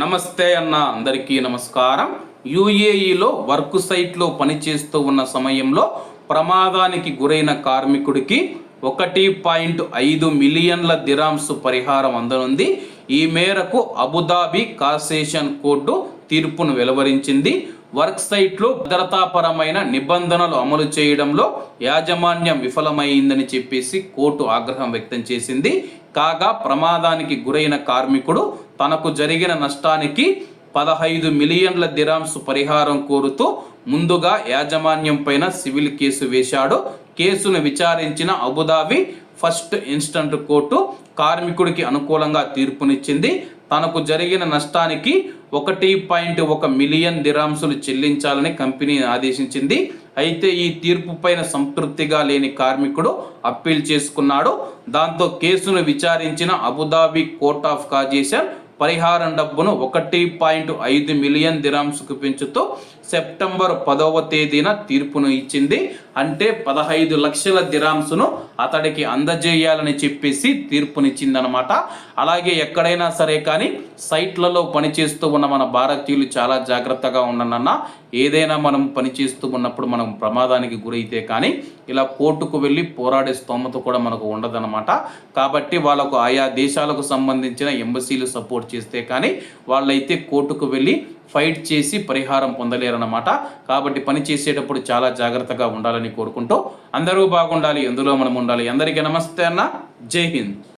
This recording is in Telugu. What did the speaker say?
నమస్తే అన్న అందరికీ నమస్కారం. యుఏఈలో వర్క్ సైట్లో పనిచేస్తూ ఉన్న సమయంలో ప్రమాదానికి గురైన కార్మికుడికి ఒకటి పాయింట్ ఐదు మిలియన్ల దిరామ్స్ పరిహారం అందనుంది. ఈ మేరకు అబుదాబి కాసేషన్ కోర్టు తీర్పును వెలువరించింది. వర్క్ సైట్లో భద్రతాపరమైన నిబంధనలు అమలు చేయడంలో యాజమాన్యం విఫలమైందని చెప్పేసి కోర్టు ఆగ్రహం వ్యక్తం చేసింది. కాగా ప్రమాదానికి గురైన కార్మికుడు తనకు జరిగిన నష్టానికి పదహైదు మిలియన్ల దిరామ్స్ పరిహారం కోరుతూ ముందుగా యాజమాన్యం పైన సివిల్ కేసు వేశాడు. కేసును విచారించిన అబుదాబి ఫస్ట్ ఇన్స్టంట్ కోర్టు కార్మికుడికి అనుకూలంగా తీర్పునిచ్చింది. తనకు జరిగిన నష్టానికి ఒకటి పాయింట్ ఒక మిలియన్ దిరాంసులు చెల్లించాలని కంపెనీ ఆదేశించింది. అయితే ఈ తీర్పు పైన సంతృప్తిగా లేని కార్మికుడు అప్పీల్ చేసుకున్నాడు. దాంతో కేసును విచారించిన అబుదాబి కోర్ట్ ఆఫ్ కాజేషన్ పరిహారం డబ్బును ఒకటి పాయింట్ ఐదు మిలియన్ దిరాంసుకు పెంచుతూ సెప్టెంబర్ పదవ తేదీన తీర్పును ఇచ్చింది. అంటే పదహైదు లక్షల దిరాంసును అతడికి అందజేయాలని చెప్పేసి తీర్పునిచ్చిందనమాట. అలాగే ఎక్కడైనా సరే కానీ సైట్లలో పనిచేస్తూ ఉన్న మన భారతీయులు చాలా జాగ్రత్తగా ఉండనన్న ఏదైనా మనం పనిచేస్తూ ఉన్నప్పుడు మనం ప్రమాదానికి గురైతే కానీ ఇలా కోర్టుకు వెళ్ళి పోరాడే స్తోమత కూడా మనకు ఉండదన్నమాట కాబట్టి వాళ్ళకు ఆయా దేశాలకు సంబంధించిన ఎంబసీలు సపోర్ట్ చేస్తే కానీ వాళ్ళైతే కోర్టుకు వెళ్ళి ఫైట్ చేసి పరిహారం పొందలేరన్నమాట. కాబట్టి పని చేసేటప్పుడు చాలా జాగ్రత్తగా ఉండాలని కోరుకుంటూ అందరూ బాగుండాలి ఎందులో మనం ఉండాలి? అందరికీ నమస్తే అన్న. జై హింద్.